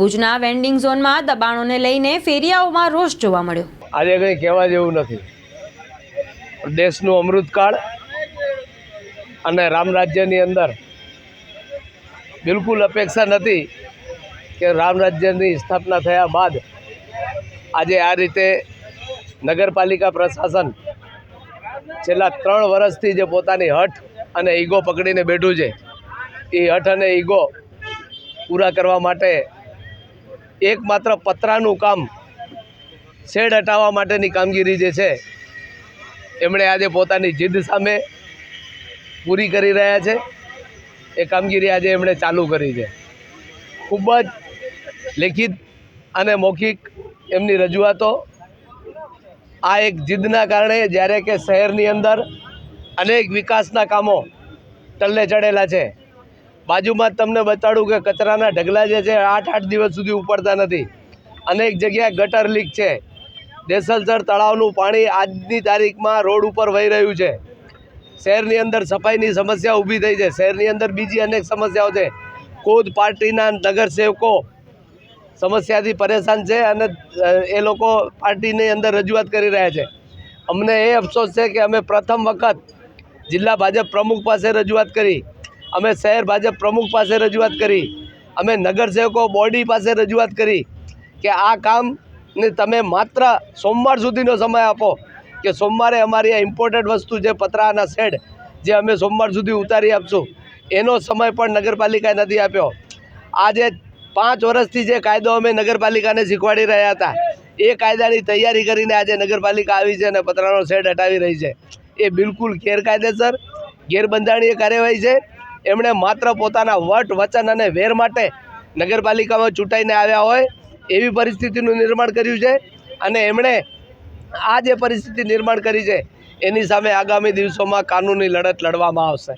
ભુજના વેન્ડિંગ ઝોનમાં દબાણોને લઈને ફેરિયાઓમાં રોષ જોવા મળ્યો. આજે કંઈ કહેવા જેવું નથી. દેશનું અમૃતકાળ અને રામ રાજ્યની અંદર બિલકુલ અપેક્ષા નથી કે રામ રાજ્યની સ્થાપના થયા બાદ આજે આ રીતે નગરપાલિકા પ્રશાસન છેલ્લા ત્રણ વર્ષથી જે પોતાની હઠ અને ઈગો પકડીને બેઠું છે, એ હઠ અને ઈગો પૂરા કરવા માટે એકમાત્ર પતરાનું કામ શેડ હટાવવા માટેની કામગીરી જે છે, એમણે આજે પોતાની જીદ સામે પૂરી કરી રહ્યા છે. એ કામગીરી આજે એમણે ચાલુ કરી છે. ખૂબ જ લેખિત અને મૌખિક એમની રજૂઆતો. આ એક જીદના કારણે જ્યારે કે શહેરની અંદર અનેક વિકાસના કામો ટલ્લે ચડેલા છે. બાજુમાં તમને બતાડું કે કચરાના ઢગલા જે છે, આઠ આઠ દિવસ સુધી ઉપડતા નથી. અનેક જગ્યાએ ગટર લીક છે. દેસલસર તળાવનું પાણી આજની તારીખમાં રોડ ઉપર વહી રહ્યું છે. શહેરની અંદર સફાઈની સમસ્યા ઊભી થઈ છે. શહેરની અંદર બીજી અનેક સમસ્યાઓ છે. ખુદ પાર્ટીના નગરસેવકો સમસ્યાથી પરેશાન છે અને એ લોકો પાર્ટીની અંદર રજૂઆત કરી રહ્યા છે. અમને એ અફસોસ છે કે અમે પ્રથમ વખત જિલ્લા ભાજપ પ્રમુખ પાસે રજૂઆત કરી. અમે શહેર ભાજપ પ્રમુખ પાસે રજૂઆત કરી. અમે નગરસેવકો બોડી પાસે રજૂઆત કરી કે આ કામને તમે માત્ર સોમવાર સુધીનો સમય આપો કે સોમવારે અમારી આ ઇમ્પોર્ટન્ટ વસ્તુ છે પતરાના શેડ જે અમે સોમવાર સુધી ઉતારી આપશું, એનો સમય પણ નગરપાલિકાએ નથી આપ્યો. આજે પાંચ વર્ષથી જે કાયદો અમે નગરપાલિકાને શીખવાડી રહ્યા હતા, એ કાયદાની તૈયારી કરીને આજે નગરપાલિકા આવી છે અને પતરાનો શેડ હટાવી રહી છે. એ બિલકુલ ગેરકાયદેસર, ગેરબંધારણીય કાર્યવાહી છે. એમણે માત્ર પોતાના વટ, વચન અને વેર માટે નગરપાલિકામાં ચૂંટાઈને આવ્યા હોય એવી પરિસ્થિતિનું નિર્માણ કર્યું છે અને એમણે આ જે પરિસ્થિતિ નિર્માણ કરી છે, એની સામે આગામી દિવસોમાં કાનૂની લડત લડવામાં આવશે.